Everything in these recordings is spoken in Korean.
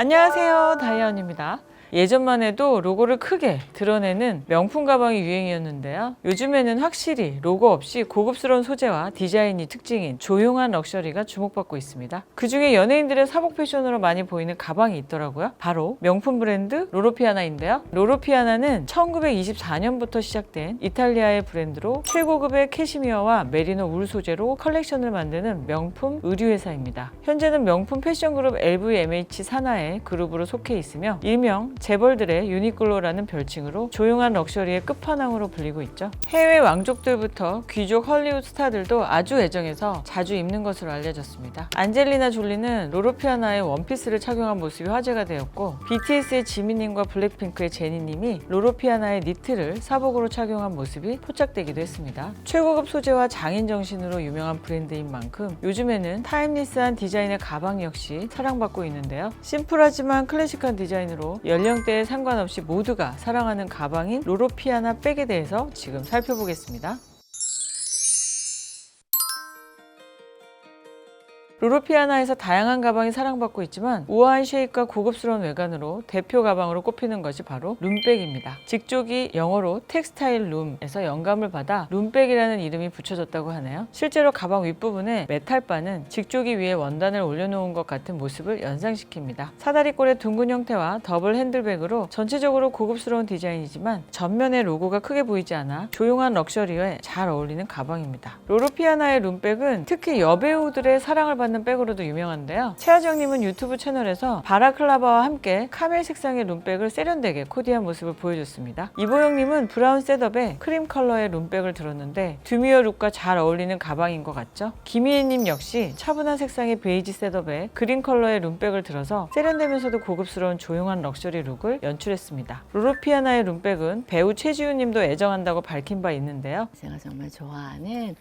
안녕하세요. 다이언입니다 예전만 해도 로고를 크게 드러내는 명품 가방이 유행이었는데요. 요즘에는 확실히 로고 없이 고급스러운 소재와 디자인이 특징인 조용한 럭셔리가 주목받고 있습니다. 그 중에 연예인들의 사복 패션으로 많이 보이는 가방이 있더라고요. 바로 명품 브랜드 로로피아나인데요. 로로피아나는 1924년부터 시작된 이탈리아의 브랜드로 최고급의 캐시미어와 메리노 울 소재로 컬렉션을 만드는 명품 의류회사입니다. 현재는 명품 패션 그룹 LVMH 산하의 그룹으로 속해 있으며 일명 재벌들의 유니클로라는 별칭으로 조용한 럭셔리의 끝판왕으로 불리고 있죠. 해외 왕족들부터 귀족 헐리우드 스타들도 아주 애정해서 자주 입는 것으로 알려졌습니다. 안젤리나 졸리는 로로피아나의 원피스를 착용한 모습이 화제가 되었고 BTS의 지민님과 블랙핑크의 제니님이 로로피아나의 니트를 사복으로 착용한 모습이 포착되기도 했습니다. 최고급 소재와 장인 정신으로 유명한 브랜드인 만큼 요즘에는 타임리스한 디자인의 가방 역시 사랑받고 있는데요. 심플하지만 클래식한 디자인으로 연령대에 상관없이 모두가 사랑하는 가방인 로로피아나 백에 대해서 지금 살펴보겠습니다. 로로피아나에서 다양한 가방이 사랑받고 있지만 우아한 쉐입과 고급스러운 외관으로 대표 가방으로 꼽히는 것이 바로 룸백입니다. 직족이 영어로 텍스타일 룸에서 영감을 받아 룸백이라는 이름이 붙여졌다고 하네요. 실제로 가방 윗부분에 메탈바는 직조기 위에 원단을 올려놓은 것 같은 모습을 연상시킵니다. 사다리꼴의 둥근 형태와 더블 핸들백으로 전체적으로 고급스러운 디자인이지만 전면에 로고가 크게 보이지 않아 조용한 럭셔리에 잘 어울리는 가방입니다. 로로피아나의 룸백은 특히 여배우들의 사랑을 받는 백으로도 유명한데요. 최하정님은 유튜브 채널에서 바라클라바와 함께 카멜 색상의 룸백을 세련되게 코디한 모습을 보여줬습니다. 이보영님은 브라운 셋업에 크림 컬러의 룸백을 들었는데 듀미어 룩과 잘 어울리는 가방인 것 같죠? 김희애님 역시 차분한 색상의 베이지 셋업에 그린 컬러의 룸백을 들어서 세련되면서도 고급스러운 조용한 럭셔리 룩을 연출했습니다. 로로피아나의 룸백은 배우 최지우님도 애정한다고 밝힌 바 있는데요. 제가 정말 좋아하는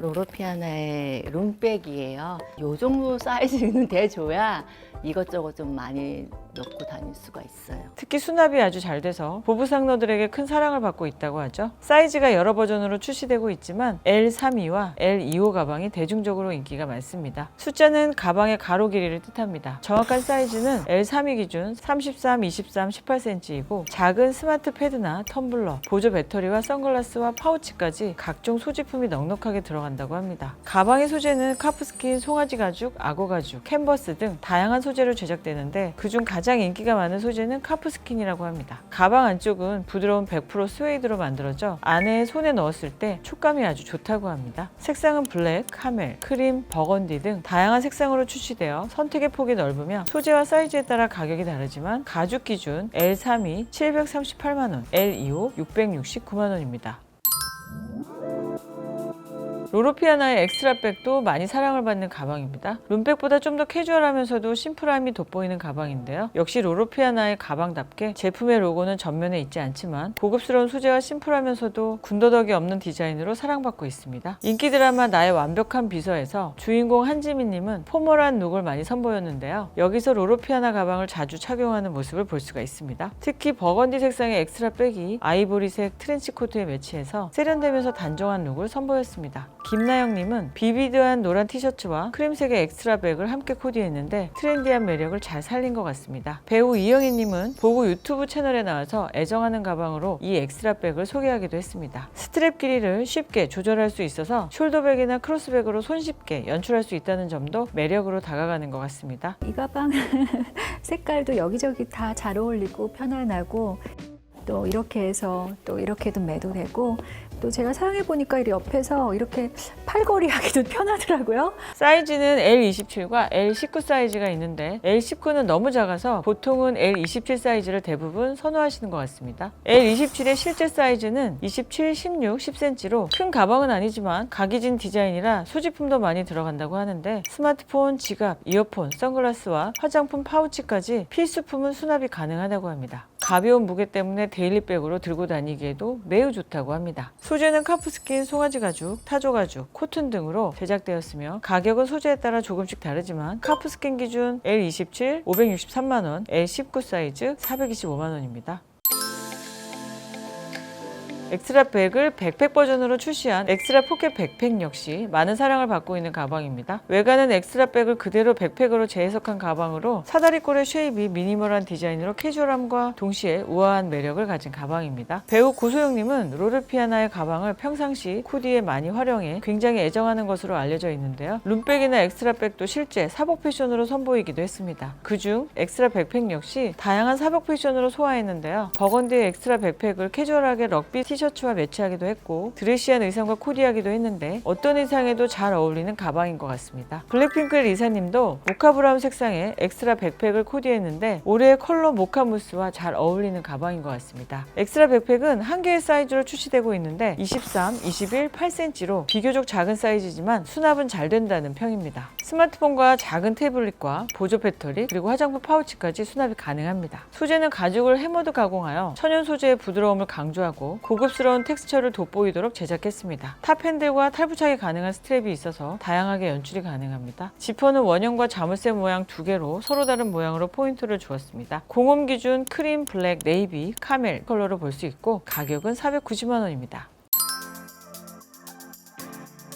로로피아나의 룸백이에요. 요 정도 사이즈는 돼줘야 이것저것 좀 많이 넣고 다닐 수가 있어요. 특히 수납이 아주 잘 돼서 보부 상너들에게 큰 사랑을 받고 있다고 하죠. 사이즈가 여러 버전으로 출시되고 있지만 L32와 L25 가방이 대중적으로 인기가 많습니다. 숫자는 가방의 가로 길이를 뜻합니다. 정확한 사이즈는 L32 기준 33, 23, 18cm이고 작은 스마트 패드나 텀블러, 보조 배터리와 선글라스와 파우치까지 각종 소지품이 넉넉하게 들어간 다고 합니다. 가방의 소재는 카프스킨, 송아지 가죽, 악어 가죽, 캔버스 등 다양한 소재로 제작되는데 그중 가장 인기가 많은 소재는 카프스킨이라고 합니다. 가방 안쪽은 부드러운 100% 스웨이드로 만들어져 안에 손에 넣었을 때 촉감이 아주 좋다고 합니다. 색상은 블랙, 카멜, 크림, 버건디 등 다양한 색상으로 출시되어 선택의 폭이 넓으며 소재와 사이즈에 따라 가격이 다르지만 가죽 기준 L32 738만 원, L25 669만 원입니다. 로로피아나의 엑스트라백도 많이 사랑을 받는 가방입니다. 룸백보다 좀 더 캐주얼하면서도 심플함이 돋보이는 가방인데요. 역시 로로피아나의 가방답게 제품의 로고는 전면에 있지 않지만 고급스러운 소재와 심플하면서도 군더더기 없는 디자인으로 사랑받고 있습니다. 인기 드라마 나의 완벽한 비서에서 주인공 한지민님은 포멀한 룩을 많이 선보였는데요. 여기서 로로피아나 가방을 자주 착용하는 모습을 볼 수가 있습니다. 특히 버건디 색상의 엑스트라 백이 아이보리색 트렌치코트에 매치해서 세련되면서 단정한 룩을 선보였습니다. 김나영님은 비비드한 노란 티셔츠와 크림색의 엑스트라백을 함께 코디했는데 트렌디한 매력을 잘 살린 것 같습니다. 배우 이영희님은 보고 유튜브 채널에 나와서 애정하는 가방으로 이 엑스트라백을 소개하기도 했습니다. 스트랩 길이를 쉽게 조절할 수 있어서 숄더백이나 크로스백으로 손쉽게 연출할 수 있다는 점도 매력으로 다가가는 것 같습니다. 이 가방 색깔도 여기저기 다 잘 어울리고 편안하고 또 이렇게 해서 또 이렇게도 매도 되고 또 제가 사용해 보니까 이 옆에서 이렇게 팔걸이 하기도 편하더라고요. 사이즈는 L27과 L19 사이즈가 있는데 L19는 너무 작아서 보통은 L27 사이즈를 대부분 선호하시는 것 같습니다. L27의 실제 사이즈는 27, 16, 10cm로 큰 가방은 아니지만 각이진 디자인이라 소지품도 많이 들어간다고 하는데 스마트폰, 지갑, 이어폰, 선글라스와 화장품 파우치까지 필수품은 수납이 가능하다고 합니다. 가벼운 무게 때문에 데일리백으로 들고 다니기에도 매우 좋다고 합니다. 소재는 카프스킨, 송아지 가죽, 타조 가죽, 코튼 등으로 제작되었으며 가격은 소재에 따라 조금씩 다르지만 카프스킨 기준 L27 563만 원, L19 사이즈 425만 원입니다. 엑스트라 백을 백팩 버전으로 출시한 엑스트라 포켓 백팩 역시 많은 사랑을 받고 있는 가방입니다. 외관은 엑스트라 백을 그대로 백팩으로 재해석한 가방으로 사다리꼴의 쉐입이 미니멀한 디자인으로 캐주얼함과 동시에 우아한 매력을 가진 가방입니다. 배우 고소영님은 로르피아나의 가방을 평상시 코디에 많이 활용해 굉장히 애정하는 것으로 알려져 있는데요. 룸백이나 엑스트라 백도 실제 사복 패션으로 선보이기도 했습니다. 그중 엑스트라 백팩 역시 다양한 사복 패션으로 소화했는데요. 버건디의 엑스트라 백팩을 캐주얼하게 럭비 티 셔츠와 매치하기도 했고 드레시한 의상과 코디하기도 했는데 어떤 의상에도 잘 어울리는 가방인 것 같습니다. 블랙핑크의 리사님도 모카 브라운 색상의 엑스트라 백팩을 코디했는데 올해의 컬러 모카 무스와 잘 어울리는 가방인 것 같습니다. 엑스트라 백팩은 한 개의 사이즈로 출시되고 있는데 23, 21, 8cm로 비교적 작은 사이즈지만 수납은 잘 된다는 평입니다. 스마트폰과 작은 태블릿과 보조 배터리 그리고 화장품 파우치까지 수납이 가능합니다. 소재는 가죽을 해머드 가공하여 천연 소재의 부드러움을 강조하고 고급 스러운 텍스처를 돋보이도록 제작했습니다. 탑 핸들과 탈부착이 가능한 스트랩이 있어서 다양하게 연출이 가능합니다. 지퍼는 원형과 자물쇠 모양 두 개로 서로 다른 모양으로 포인트를 주었습니다. 공홈 기준 크림, 블랙, 네이비, 카멜 컬러로 볼 수 있고 가격은 490만 원입니다.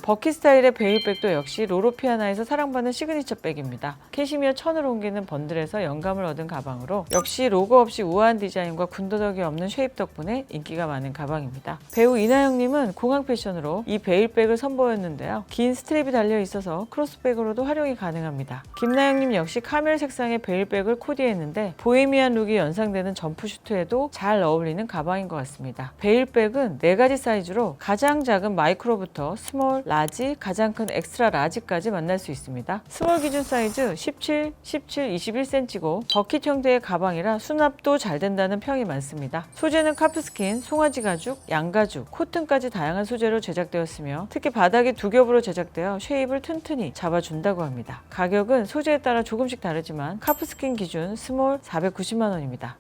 버키 스타일의 베일백도 역시 로로피아나에서 사랑받는 시그니처 백입니다. 캐시미어 천을 옮기는 번들에서 영감을 얻은 가방으로 역시 로고 없이 우아한 디자인과 군더더기 없는 쉐입 덕분에 인기가 많은 가방입니다. 배우 이나영님은 공항 패션으로 이 베일백을 선보였는데요. 긴 스트랩이 달려 있어서 크로스백으로도 활용이 가능합니다. 김나영님 역시 카멜 색상의 베일백을 코디했는데 보헤미안 룩이 연상되는 점프슈트에도 잘 어울리는 가방인 것 같습니다. 베일백은 네 가지 사이즈로 가장 작은 마이크로부터 스몰, 라지, 가장 큰 엑스트라 라지까지 만날 수 있습니다. 스몰 기준 사이즈 17, 17, 21cm고 버킷 형태의 가방이라 수납도 잘 된다는 평이 많습니다. 소재는 카프스킨, 송아지 가죽, 양가죽, 코튼까지 다양한 소재로 제작되었으며 특히 바닥이 두 겹으로 제작되어 쉐입을 튼튼히 잡아준다고 합니다. 가격은 소재에 따라 조금씩 다르지만 카프스킨 기준 스몰 490만 원입니다.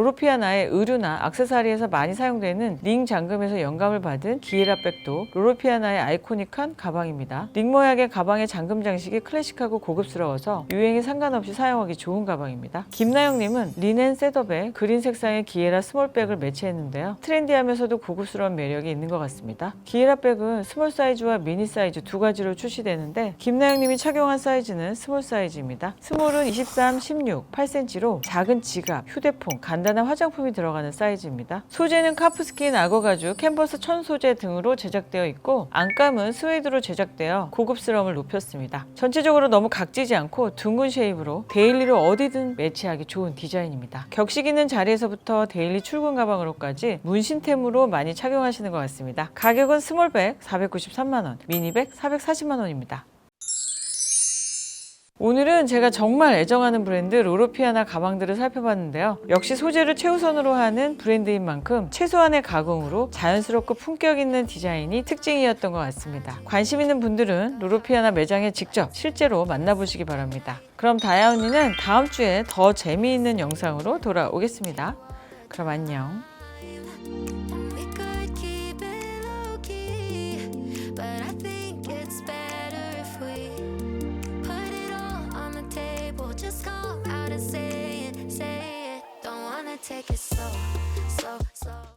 로로피아나의 의류나 악세사리에서 많이 사용되는 링 잠금에서 영감을 받은 기에라백도 로로피아나의 아이코닉한 가방입니다. 링 모양의 가방의 잠금 장식이 클래식하고 고급스러워서 유행에 상관없이 사용하기 좋은 가방입니다. 김나영님은 리넨 셋업에 그린 색상의 기에라 스몰백을 매치했는데요. 트렌디하면서도 고급스러운 매력이 있는 것 같습니다. 기에라백은 스몰 사이즈와 미니 사이즈 두 가지로 출시되는데 김나영님이 착용한 사이즈는 스몰 사이즈입니다. 스몰은 23, 16, 8cm로 작은 지갑, 휴대폰, 간단한 화장품이 들어가는 사이즈입니다. 소재는 카프스킨, 악어 가죽, 캔버스 천 소재 등으로 제작되어 있고 안감은 스웨이드로 제작되어 고급스러움을 높였습니다. 전체적으로 너무 각지지 않고 둥근 쉐입으로 데일리로 어디든 매치하기 좋은 디자인입니다. 격식 있는 자리에서부터 데일리 출근 가방으로까지 문신템으로 많이 착용하시는 것 같습니다. 가격은 스몰백 493만 원, 미니백 440만 원입니다. 오늘은 제가 정말 애정하는 브랜드 로로피아나 가방들을 살펴봤는데요. 역시 소재를 최우선으로 하는 브랜드인 만큼 최소한의 가공으로 자연스럽고 품격 있는 디자인이 특징이었던 것 같습니다. 관심 있는 분들은 로로피아나 매장에 직접 실제로 만나보시기 바랍니다. 그럼 다야 언니는 다음 주에 더 재미있는 영상으로 돌아오겠습니다. 그럼 안녕.